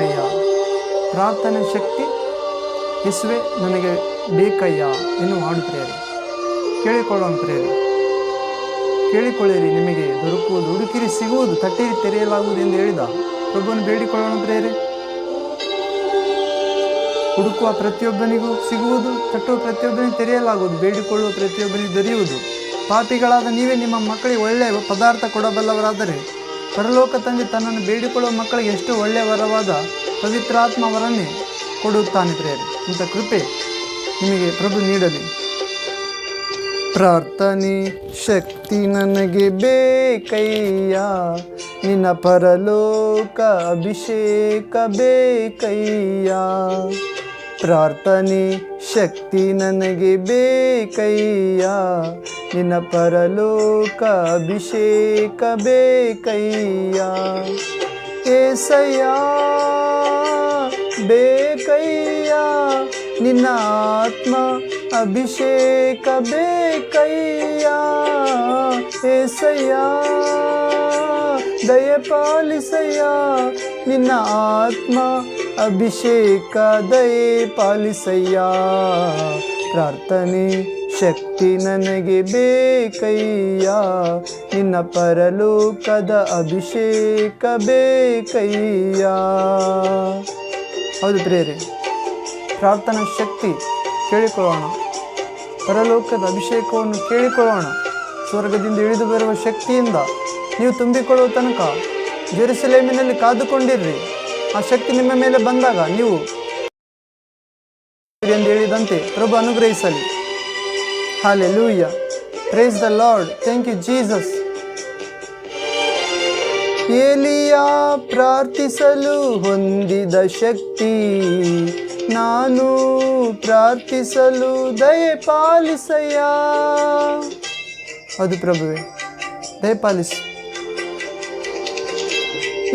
ಬೇಕಯ್ಯ. ಪ್ರಾರ್ಥನೆ ಶಕ್ತಿ ಯೇಸುವೆ, ನನಗೆ ಬೇಕಯ್ಯ ಎಂದು ಹಾಡು ಪ್ರೇರೆ ಕೇಳಿಕೊಳ್ಳೋಣ ಕೇಳಿಕೊಳ್ಳಿರಿ, ನಿಮಗೆ ದೊರಕುವುದು, ಹುಡುಕಿರಿ, ಸಿಗುವುದು ತಟ್ಟಿರಿ ತೆರೆಯಲಾಗುವುದು ಎಂದು ಹೇಳಿದ ಪ್ರಭುವನ್ನು ಬೇಡಿಕೊಳ್ಳೋಣ ಹುಡುಕುವ ಪ್ರತಿಯೊಬ್ಬನಿಗೂ ಸಿಗುವುದು, ತಟ್ಟುವ ಪ್ರತಿಯೊಬ್ಬನಿಗೆ ತೆರೆಯಲಾಗುವುದು, ಬೇಡಿಕೊಳ್ಳುವ ಪ್ರತಿಯೊಬ್ಬನಿಗೆ ದೊರೆಯುವುದು. ಪಾಪಿಗಳಾದ ನೀವೇ ನಿಮ್ಮ ಮಕ್ಕಳಿಗೆ ಒಳ್ಳೆಯ ಪದಾರ್ಥ ಕೊಡಬಲ್ಲವರಾದರೆ ಪರಲೋಕ ತಂದೆ ತನ್ನನ್ನು ಬೇಡಿಕೊಳ್ಳುವ ಮಕ್ಕಳಿಗೆ ಎಷ್ಟು ಒಳ್ಳೆಯ ವರವಾದ ಪವಿತ್ರಾತ್ಮ ವರನ್ನೇ ಕೊಡುತ್ತಾನೆ ಪ್ರೇರೆ ಇಂಥ ಕೃಪೆ ನಿಮಗೆ ಪ್ರಭು ನೀಡಲಿ. ಪ್ರಾರ್ಥನೆ ಶಕ್ತಿ ನನಗೆ ಬೇಕಯ್ಯ. ನಿನ್ನ ಪರಲೋಕ ಅಭಿಷೇಕ ಬೇಕಯ್ಯ. ಪ್ರಾರ್ಥನೆ ಶಕ್ತಿ ನನಗೆ ಬೇಕಯ್ಯ. ನಿನ್ನ ಪರಲೋಕ ಅಭಿಷೇಕ ಬೇಕಯ್ಯ. ಏಸಯ್ಯ, ಬೇಕಯ್ಯ. ನಿನ್ನ ಆತ್ಮ ಅಭಿಷೇಕ ಬೇಕಯ್ಯ. ಏಸಯ್ಯ, ದಯಪಾಲಿಸಯ್ಯ. ನಿನ್ನ ಆತ್ಮ ಅಭಿಷೇಕ ದಯೆ ಪಾಲಿಸಯ್ಯ. ಪ್ರಾರ್ಥನೆ ಶಕ್ತಿ ನನಗೆ ಬೇಕಯ್ಯ. ನಿನ್ನ ಪರಲೋಕದ ಅಭಿಷೇಕ ಬೇಕಯ್ಯ. ಹೌದು ಪ್ರೇರೆ ಪ್ರಾರ್ಥನಾ ಶಕ್ತಿ ಕೇಳಿಕೊಳ್ಳೋಣ. ಪರಲೋಕದ ಅಭಿಷೇಕವನ್ನು ಕೇಳಿಕೊಳ್ಳೋಣ. ಸ್ವರ್ಗದಿಂದ ಇಳಿದು ಬರುವ ಶಕ್ತಿಯಿಂದ ನೀವು ತುಂಬಿಕೊಳ್ಳುವ ತನಕ ಜೆರುಸಲೇಮಿನಲ್ಲಿ ಕಾದುಕೊಂಡಿರ್ರಿ. ಆ ಶಕ್ತಿ ನಿಮ್ಮ ಮೇಲೆ ಬಂದಾಗ ನೀವು ಎಂದು ಹೇಳಿದಂತೆ ಪ್ರಭು ಅನುಗ್ರಹಿಸಲಿ. Hallelujah praise the lord thank you Jesus ಏಲಿಯ ಪ್ರಾರ್ಥಿಸಲು ಹೊಂದಿದ ಶಕ್ತಿ ನಾನು ಪ್ರಾರ್ಥಿಸಲು ದಯೆ ಪಾಲಿಸಯ್ಯ. ಅದು ಪ್ರಭುವೆ ದಯಪಾಲಿಸು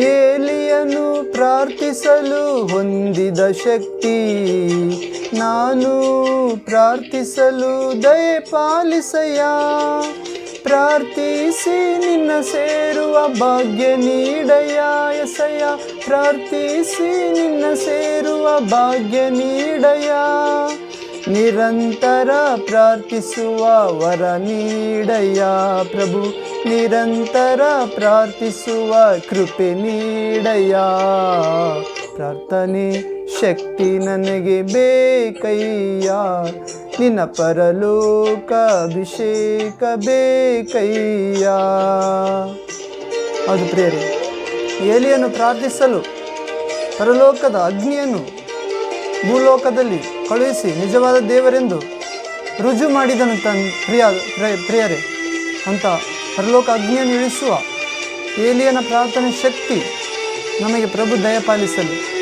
ಏಲಿಯನು ಪ್ರಾರ್ಥಿಸಲು ಹೊಂದಿದ ಶಕ್ತಿ. ನಾನು ಪ್ರಾರ್ಥಿಸಲು ದಯಪಾಲಿಸಯ್ಯ ಪ್ರಾರ್ಥಿಸಿ ನಿನ್ನ ಸೇರುವ ಭಾಗ್ಯ ನೀಡಯ್ಯ ಎಸಯ್ಯ ಪ್ರಾರ್ಥಿಸಿ ನಿನ್ನ ಸೇರುವ ಭಾಗ್ಯ ನೀಡಯ್ಯ. ನಿರಂತರ ಪ್ರಾರ್ಥಿಸುವ ವರ ನೀಡಯ್ಯ ಪ್ರಭು. ನಿರಂತರ ಪ್ರಾರ್ಥಿಸುವ ಕೃಪೆ ನೀಡಯ್ಯ. ಪ್ರಾರ್ಥನೆ ಶಕ್ತಿ ನನಗೆ ಬೇಕಯ್ಯ. ನಿನ್ನ ಪರಲೋಕ ಅಭಿಷೇಕ ಬೇಕಯ್ಯ. ಅದು ಪ್ರೇರೆ ಏಲಿಯನ್ನು ಪ್ರಾರ್ಥಿಸಲು ಪರಲೋಕದ ಅಗ್ನಿಯನ್ನು ಭೂಲೋಕದಲ್ಲಿ ಕಳುಹಿಸಿ ನಿಜವಾದ ದೇವರೆಂದು ರುಜು ಮಾಡಿದನು ತನ್ ಪ್ರಿಯ ಪ್ರಿಯ- ಪ್ರಿಯರೇ. ಅಂತ ಪರಲೋಕ ಅಗ್ನಿಯನ್ನು ಇಳಿಸುವ ಏಲಿಯನ ಪ್ರಾರ್ಥನೆ ಶಕ್ತಿ ನಮಗೆ ಪ್ರಭು ದಯಪಾಲಿಸಲಿ.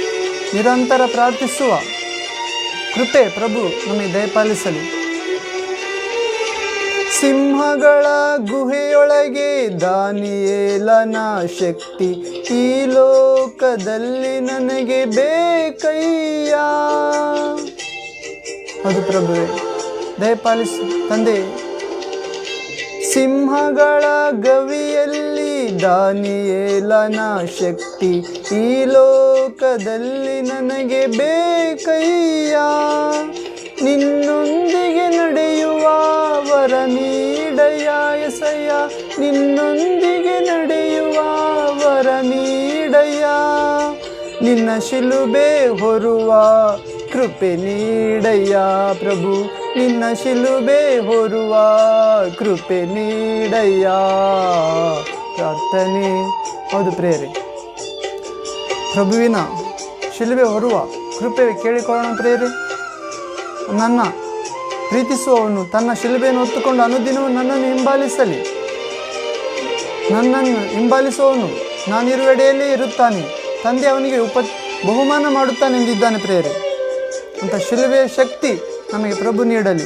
ನಿರಂತರ ಪ್ರಾರ್ಥಿಸುವ ಕೃಪೆ ಪ್ರಭು ನಮಗೆ ದಯಪಾಲಿಸಲಿ. ಸಿಂಹಗಳ ಗುಹೆಯೊಳಗೆ ದಾನಿಯೇಲನ ಶಕ್ತಿ ಈ ಲೋಕದಲ್ಲಿ ನನಗೆ ಬೇಕಯ್ಯ. ಅದು ಪ್ರಭುವೆ ದಯಪಾಲಿಸು ತಂದೆ. ಸಿಂಹಗಳ ಗವಿಯಲ್ಲಿ ದಾನಿಯೇಲನ ಶಕ್ತಿ, ಈ ಲೋಕದಲ್ಲಿ ನನಗೆ ಬೇಕಯ್ಯ. ನಿನ್ನೊಂದಿಗೆ ನಡೆಯುವ ವರ ನೀಡಯ್ಯ ಎಸಯ್ಯ. ನಿನ್ನೊಂದಿಗೆ ನಡೆಯುವ ವರ ನೀಡಯ್ಯ. ನಿನ್ನ ಶಿಲುಬೆ ಹೊರುವ ಕೃಪೆ ನೀಡಯ್ಯ ಪ್ರಭು. ನಿನ್ನ ಶಿಲುಬೆ ಹೊರುವ ಕೃಪೆ ನೀಡಯ್ಯ. ಪ್ರಾರ್ಥನೆ. ಹೌದು ಪ್ರೇರೆ ಪ್ರಭುವಿನ ಶಿಲುಬೆ ಹೊರುವ ಕೃಪೆ ಕೇಳಿಕೊಳ್ಳೋಣ ಪ್ರೇರೆ ನನ್ನ ಪ್ರೀತಿಸುವವನು ತನ್ನ ಶಿಲುಬೆಯನ್ನು ಹೊತ್ತುಕೊಂಡು ಅನುದಿನವೂ ನನ್ನನ್ನು ಹಿಂಬಾಲಿಸಲಿ. ನನ್ನನ್ನು ಹಿಂಬಾಲಿಸುವವನು ನಾನಿರುವೆಡೆಯಲ್ಲಿ ಇರುತ್ತಾನೆ. ತಂದೆ ಅವನಿಗೆ ಉಪ, ಬಹುಮಾನ ಮಾಡುತ್ತಾನೆ ಎಂದಿದ್ದಾನೆ ಪ್ರೇರೆ ಅಂತ ಶಿಲುಬೆಯ ಶಕ್ತಿ ನಮಗೆ ಪ್ರಭು ನೀಡಲಿ.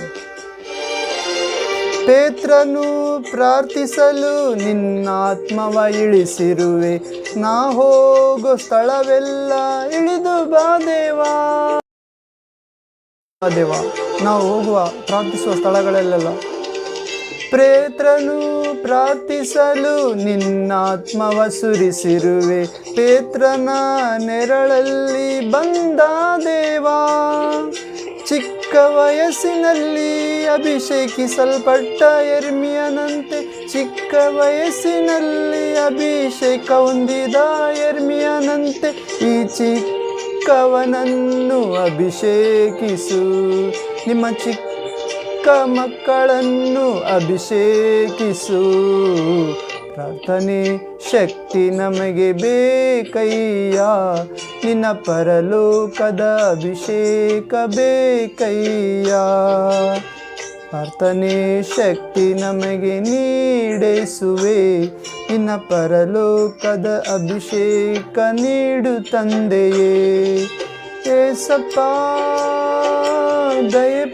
ಪೇತ್ರನು ಪ್ರಾರ್ಥಿಸಲು ನಿನ್ನ ಆತ್ಮವ ಇಳಿಸಿರುವೆ. ನಾ ಹೋಗೋ ಸ್ಥಳವೆಲ್ಲ ಇಳಿದು ಬಾ ದೇವಾ. ಬಾ ದೇವ. ನಾವು ಹೋಗುವ, ಪ್ರಾರ್ಥಿಸುವ ಸ್ಥಳಗಳಲ್ಲೆಲ್ಲ ಪ್ರೇತ್ರನು ಪ್ರಾರ್ಥಿಸಲು ನಿನ್ನಾತ್ಮವ ಸುರಿಸಿರುವೆ. ಪೇತ್ರನ ನೆರಳಲ್ಲಿ ಬಂದ ದೇವಾ, ಚಿಕ್ಕ ವಯಸ್ಸಿನಲ್ಲಿ ಅಭಿಷೇಕಿಸಲ್ಪಟ್ಟ ಎರ್ಮಿಯನಂತೆ ಚಿಕ್ಕ ವಯಸ್ಸಿನಲ್ಲಿ ಅಭಿಷೇಕ ಹೊಂದಿದ ಎರ್ಮಿಯನಂತೆ ಈ ಚಿಕ್ಕವನನ್ನು ಅಭಿಷೇಕಿಸು. ನಿಮ್ಮ ಚಿಕ್ಕ ಮಕ್ಕಳನ್ನು ಅಭಿಷೇಕಿಸು. ಪ್ರಾರ್ಥನೆ ಶಕ್ತಿ ನಮಗೆ ಬೇಕಯ್ಯ. ನಿನ್ನ ಪರಲೋಕದ ಅಭಿಷೇಕ ಬೇಕಯ್ಯ. ಪ್ರಾರ್ಥನೆ ಶಕ್ತಿ ನಮಗೆ ನೀಡಿಸುವೆ. ನಿನ್ನ ಪರಲೋಕದ ಅಭಿಷೇಕ ನೀಡು ತಂದೆಯೇ. ಏಸಪ್ಪ. ದಯ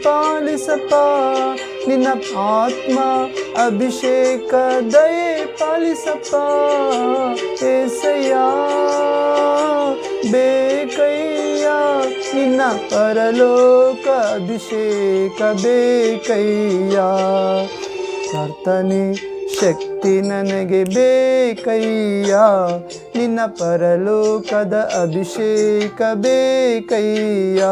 ನಿನ್ನ ಆತ್ಮ ಅಭಿಷೇಕ ದಯೆ ಪಾಲಿಸಪ್ಪ ಏಸಯ್ಯ, ಬೇಕಯ್ಯ, ನಿನ್ನ ಪರಲೋಕ ಅಭಿಷೇಕ ಬೇಕಯ್ಯ. ಕರ್ತನೆ, ಶಕ್ತಿ ನನಗೆ ಬೇಕಯ್ಯ. ನಿನ್ನ ಪರಲೋಕದ ಅಭಿಷೇಕ ಬೇಕಯ್ಯ.